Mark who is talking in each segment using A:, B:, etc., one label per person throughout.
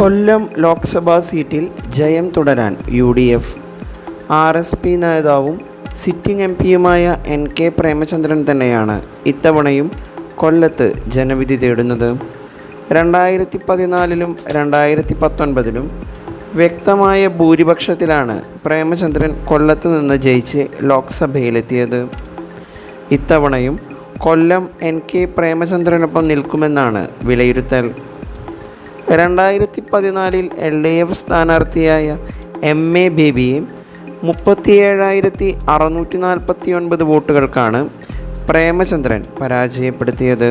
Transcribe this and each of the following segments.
A: കൊല്ലം ലോക്സഭാ സീറ്റിൽ ജയം തുടരാൻ U D F R S P നേതാവും സിറ്റിംഗ് എം പിയുമായ എൻ കെ പ്രേമചന്ദ്രൻ തന്നെയാണ് ഇത്തവണയും കൊല്ലത്ത് ജനവിധി തേടുന്നത്. രണ്ടായിരത്തി പതിനാലിലും രണ്ടായിരത്തി പത്തൊൻപതിലും വ്യക്തമായ ഭൂരിപക്ഷത്തിലാണ് പ്രേമചന്ദ്രൻ കൊല്ലത്ത് നിന്ന് ജയിച്ച് ലോക്സഭയിലെത്തിയത്. ഇത്തവണയും കൊല്ലം എൻ കെ പ്രേമചന്ദ്രനൊപ്പം നിൽക്കുമെന്നാണ് വിലയിരുത്തൽ. രണ്ടായിരത്തി പതിനാലിൽ എൽ ഡി എഫ് സ്ഥാനാർത്ഥിയായ എം എ ബേബിയെ മുപ്പത്തിയേഴായിരത്തി അറുന്നൂറ്റി നാൽപ്പത്തി ഒൻപത് വോട്ടുകൾക്കാണ് പ്രേമചന്ദ്രൻ പരാജയപ്പെടുത്തിയത്.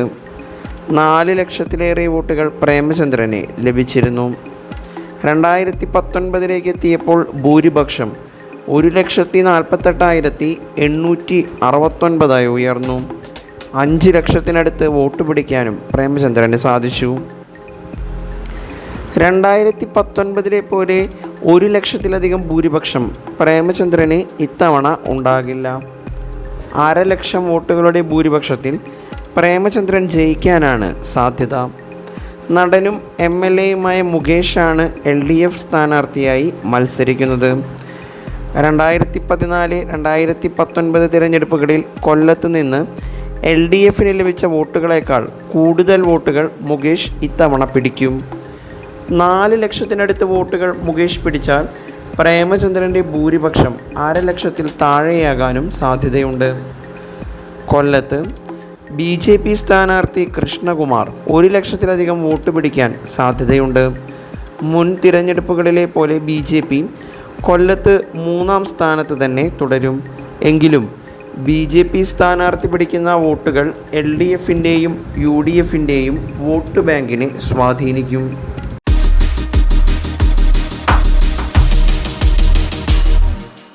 A: നാല് ലക്ഷത്തിലേറെ വോട്ടുകൾ പ്രേമചന്ദ്രന് ലഭിച്ചിരുന്നു. രണ്ടായിരത്തി പത്തൊൻപതിലേക്ക് എത്തിയപ്പോൾ ഭൂരിപക്ഷം ഒരു ലക്ഷത്തി നാൽപ്പത്തെട്ടായിരത്തി എണ്ണൂറ്റി അറുപത്തൊൻപതായി ഉയർന്നു. അഞ്ച് ലക്ഷത്തിനടുത്ത് വോട്ട് പിടിക്കാനും പ്രേമചന്ദ്രന് സാധിച്ചു. രണ്ടായിരത്തി പത്തൊൻപതിലെ പോലെ ഒരു ലക്ഷത്തിലധികം ഭൂരിപക്ഷം പ്രേമചന്ദ്രന് ഇത്തവണ ഉണ്ടാകില്ല. അര ലക്ഷം വോട്ടുകളുടെ ഭൂരിപക്ഷത്തിൽ പ്രേമചന്ദ്രൻ ജയിക്കാനാണ് സാധ്യത. നടനും എം എൽ എയുമായ മുകേഷാണ് എൽ ഡി എഫ് സ്ഥാനാർത്ഥിയായി മത്സരിക്കുന്നത്. രണ്ടായിരത്തി പതിനാല് രണ്ടായിരത്തി പത്തൊൻപത് തിരഞ്ഞെടുപ്പുകളിൽ കൊല്ലത്ത് നിന്ന് എൽ ഡി എഫിന് ലഭിച്ച വോട്ടുകളേക്കാൾ കൂടുതൽ വോട്ടുകൾ മുകേഷ് ഇത്തവണ പിടിക്കും. നാല് ലക്ഷത്തിനടുത്ത് വോട്ടുകൾ മുകേഷ് പിടിച്ചാൽ പ്രേമചന്ദ്രന്റെ ഭൂരിപക്ഷം അര ലക്ഷത്തിൽ താഴെയാകാനും സാധ്യതയുണ്ട്. കൊല്ലത്ത് ബി ജെ പി സ്ഥാനാർത്ഥി കൃഷ്ണകുമാർ ഒരു ലക്ഷത്തിലധികം വോട്ട് പിടിക്കാൻ സാധ്യതയുണ്ട്. മുൻ തിരഞ്ഞെടുപ്പുകളിലെ പോലെ ബി ജെ പി കൊല്ലത്ത് മൂന്നാം സ്ഥാനത്ത് തന്നെ തുടരും. എങ്കിലും ബി ജെ പി സ്ഥാനാർത്ഥി പിടിക്കുന്ന വോട്ടുകൾ എൽ ഡി എഫിന്റെയും യു ഡി എഫിന്റെയും വോട്ട് ബാങ്കിനെ സ്വാധീനിക്കും.